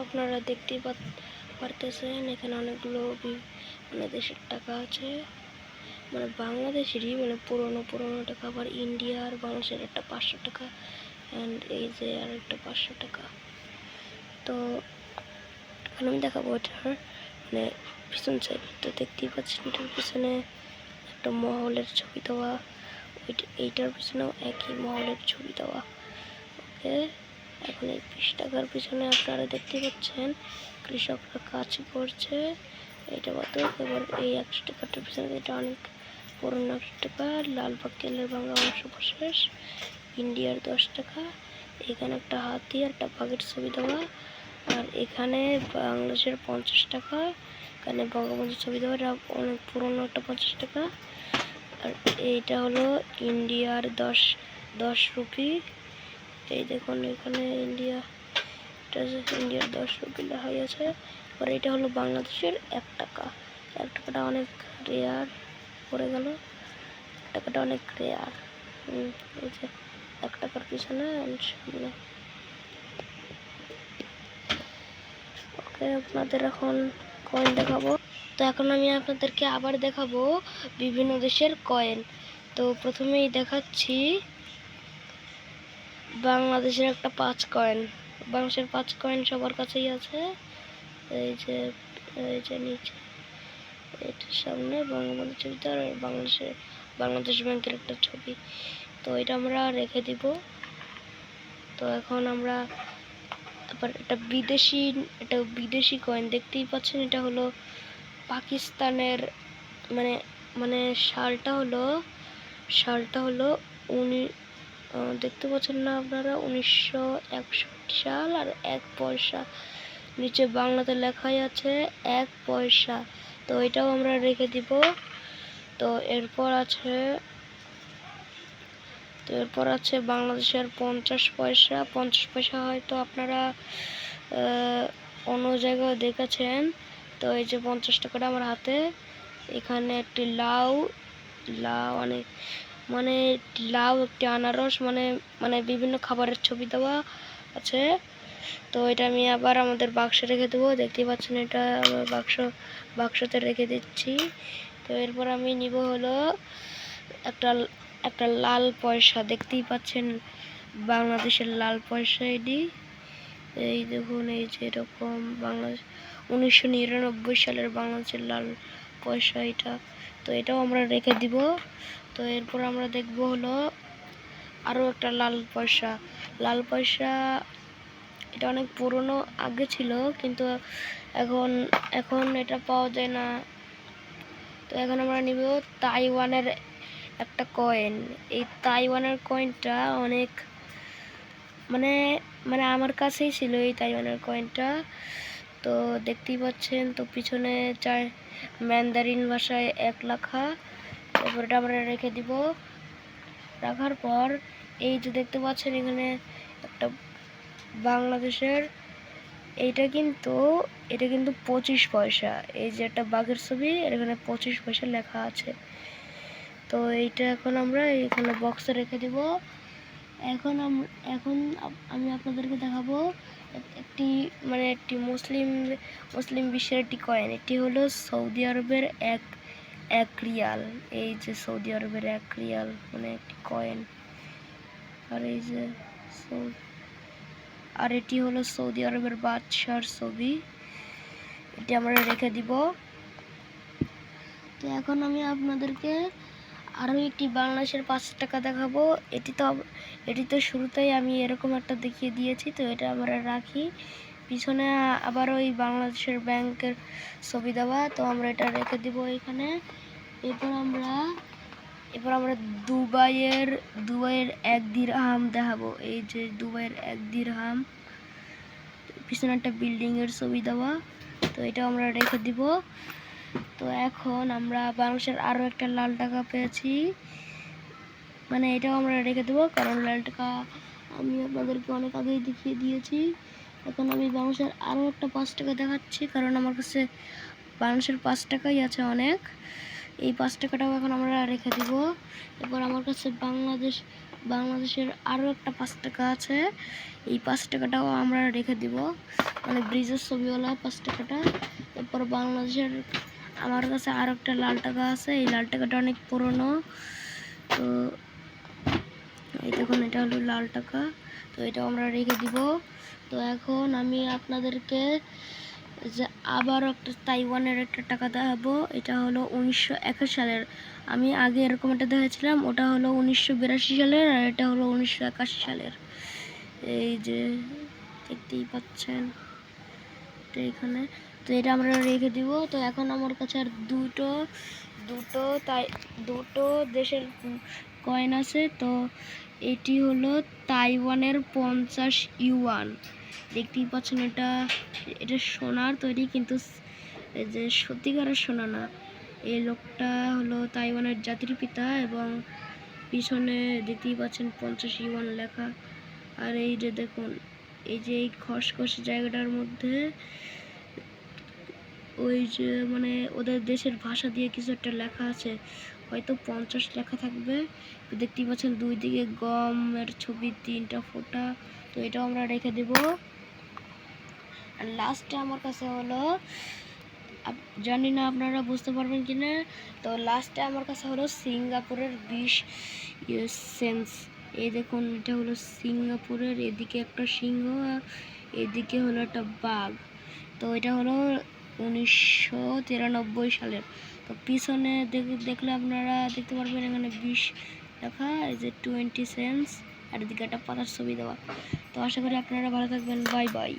আপনারা দেখতেই পারতেছেন, এখানে অনেকগুলো বি- মানে দেশের টাকা আছে। মানে বাংলাদেশেরই মানে পুরনো পুরনো টাকা, আবার ইন্ডিয়ার বাংলাদেশের একটা পাঁচশো টাকা অ্যান্ড এই যে আর একটা পাঁচশো টাকা। তো এখন আমি দেখাবো এটার মানে পিছন সাইড তো দেখতেই পাচ্ছেন, এটার পিছনে একটা মহলের ছবি দেওয়া। এইটার পিছনেও একই মহলের ছবি দেওয়া। ওকে এখন এই বিশ টাকার পিছনে আপনারা দেখতে পাচ্ছেন, কৃষকরা কাজ করছে। এটা বাদ এবার এই একশো টাকাটার পিছনে, এটা অনেক পুরোনো একশো টাকা। লালবাগ কেলের বাংলা অংশ ইন্ডিয়ার দশ টাকা। এখানে একটা হাতি আর একটা বাঘের ছবি দেওয়া। আর এখানে বাংলাদেশের পঞ্চাশ টাকা, এখানে বঙ্গবন্ধুর ছবি দেওয়া, এটা অনেক পুরোনো একটা পঞ্চাশ টাকা। আর এইটা হলো ইন্ডিয়ার দশ দশ রুপি। এই দেখুন, এখানে ইন্ডিয়া, এটা ইন্ডিয়ার দশ রুপি লেখা আছে। আর এটা হলো বাংলাদেশের এক টাকা। এক টাকাটা অনেক রেয়ার পড়ে গেল। এক টাকাটা অনেক রেয়ার এই যে এক টাকার পিছনে সামনে। ওকে, আপনাদের এখন কয়েন দেখাবো। তো এখন আমি আপনাদেরকে আবার দেখাবো বিভিন্ন দেশের কয়েন তো প্রথমেই দেখাচ্ছি বাংলাদেশের একটা পাঁচ কয়েন বাংলাদেশের পাঁচ কয়েন সবার কাছেই আছে। এই যে এই যে নিচে, এটার সামনে বঙ্গবন্ধু ছবিতে আর বাংলাদেশের বাংলাদেশ ব্যাংকের একটা ছবি। তো এটা আমরা রেখে দিব। তো এখন আমরা তারপর এটা বিদেশি এটা বিদেশি কয়েন দেখতেই পাচ্ছেন। এটা হলো পাকিস্তানের মানে মানে সালটা হলো সালটা হলো উনি দেখতে পাচ্ছেন না আপনারা, উনিশশো একষট্টি সাল আর এক পয়সা নিচে বাংলাতে লেখাই আছে, এক পয়সা। তো এটাও আমরা রেখে দিব। তো এরপর আছে, তো এরপর আছে বাংলাদেশের পঞ্চাশ পয়সা। পঞ্চাশ পয়সা হয়তো আপনারা অন্য জায়গায় দেখেছেন। তো এই যে পঞ্চাশ টাকাটা আমার হাতে, এখানে একটি লাউ লাউ অনেক মানে লাউ একটি আনারস মানে মানে বিভিন্ন খাবারের ছবি দেওয়া আছে। তো এটা আমি আবার আমাদের বাক্সে রেখে দেবো। দেখতেই পাচ্ছেন এটা আমার বাক্স, বাক্সতে রেখে দিচ্ছি। তো এরপর আমি নিব হলো একটা একটা লাল পয়সা। দেখতেই পাচ্ছেন বাংলাদেশের লাল পয়সা এটি। এই দেখুন, এই যে এরকম বাংলাদেশ, উনিশশো নিরানব্বই সালের বাংলাদেশের লাল পয়সা এটা। তো এটাও আমরা রেখে দিব। তো এরপর আমরা দেখব হলো আরও একটা লাল পয়সা। লাল পয়সা এটা অনেক পুরনো, আগে ছিল, কিন্তু এখন এখন এটা পাওয়া যায় না। তো এখন আমরা নিব তাইওয়ানের একটা কয়েন এই তাইওয়ানের কয়েনটা অনেক মানে মানে আমার কাছেই ছিল এই তাইওয়ানের কয়েনটা তো দেখতেই পাচ্ছেন, তো পিছনে চার ম্যান্দারিন ভাষায় এক লেখা। তারপর এটা আমরা রেখে দিব। রাখার পর এই যে দেখতে পাচ্ছেন এখানে একটা বাংলাদেশের, এইটা কিন্তু, এটা কিন্তু পঁচিশ পয়সা। এই যে একটা বাঘের ছবি এখানে পঁচিশ পয়সা লেখা আছে। তো এইটা এখন আমরা এখানে বক্সে রেখে দিব। এখন এখন আমি আপনাদেরকে দেখাবো একটি মানে একটি মুসলিম মুসলিম বিশ্বের একটি কয়েন এটি হলো সৌদি আরবের এক এক রিয়াল, এই যে সৌদি আরবের এক রিয়াল মানে একটি কয়েন আর এই যে আর এটি হলো সৌদি আরবের বাদশার ছবি। এটি আমরা রেখে দিব। তো এখন আমি আপনাদেরকে আরও একটি বাংলাদেশের পাঁচ টাকা দেখাবো। এটি তো এটি তো শুরুতেই আমি এরকম একটা দেখিয়ে দিয়েছি, তো এটা আমরা রাখি। পিছনে আবার ওই বাংলাদেশের ব্যাংকের ছবি দেওয়া, তো আমরা এটা রেখে দিব এখানে। এরপর আমরা এরপর আমরা দুবাইয়ের দুবাইয়ের এক দিরহাম দেখাবো। এই যে দুবাইয়ের এক দিরহাম, পিছনে একটা বিল্ডিংয়ের ছবি দেওয়া, তো এটা আমরা রেখে দিব। তো এখন আমরা বাংলাদেশের আরও একটা লাল টাকা পেয়েছি। মানে এটাও আমরা রেখে দেবো, কারণ লাল টাকা আমি আপনাদেরকে অনেক আগেই দেখিয়ে দিয়েছি। এখন আমি বাংলাদেশের আরও একটা পাঁচ টাকা দেখাচ্ছি, কারণ আমার কাছে বাংলাদেশের পাঁচ টাকাই আছে অনেক। এই পাঁচ টাকাটাও এখন আমরা রেখে দিব। এরপর আমার কাছে বাংলাদেশ, বাংলাদেশের আরও একটা পাঁচ টাকা আছে। এই পাঁচ টাকাটাও আমরা রেখে দিব। মানে ব্রিজের ছবিওয়ালা পাঁচ টাকাটা। এরপর বাংলাদেশের, আমার কাছে আরও একটা লাল টাকা আছে। এই লাল টাকাটা অনেক পুরনো। তো এই দেখুন, এটা হলো লাল টাকা। তো এটা আমরা রেখে দিব। তো এখন আমি আপনাদেরকে যে আবার একটা তাইওয়ানের একটা টাকা দেখাবো। এটা হলো উনিশশো একুশ সালের। আমি আগে এরকম একটা দেখেছিলাম ওটা হলো উনিশশো বিরাশি সালের আর এটা হলো উনিশশো একাশি সালের। এই যে দেখতেই পাচ্ছেন, এটা এখানে। তো এটা আমরা রেখে দিব। তো এখন আমার কাছে আর দুটো দুটো তাই, দুটো দেশের কয়েন আছে। তো এটি হলো তাইওয়ানের পঞ্চাশ ইউয়ান। দেখতেই পাচ্ছেন এটা এটা সোনার তৈরি কিন্তু যে সত্যিকারের সোনা না। এই লোকটা হলো তাইওয়ানের জাতির পিতা এবং পিছনে দেখতেই পাচ্ছেন পঞ্চাশ ইউয়ান লেখা। আর এই যে দেখুন, এই যে এই খসখস জায়গাটার মধ্যে ওই যে মানে ওদের দেশের ভাষা দিয়ে কিছু একটা লেখা আছে। হয়তো পঞ্চাশ লেখা থাকবে। দেখতেই পাচ্ছেন দুই দিকে গমের ছবি, তিনটা ফোঁটা। তো এটাও আমরা রেখে দেব। আর লাস্টে আমার কাছে হলো জানি না আপনারা বুঝতে পারবেন কি না, তো লাস্টে আমার কাছে হলো সিঙ্গাপুরের বিশ সেন্স এই দেখুন, এটা হলো সিঙ্গাপুরের, এদিকে একটা সিংহ, এদিকে হলো একটা বাঘ। তো এটা হলো উনিশশো তিরানব্বই সালের। তো পিছনে দেখ- দেখলে আপনারা দেখতে পারবেন এখানে বিশ লেখা, এই যে টোয়েন্টি সেন্স আর এদিকে একটা পাতার ছবি দেওয়া। তো আশা করি আপনারা ভালো থাকবেন বাই বাই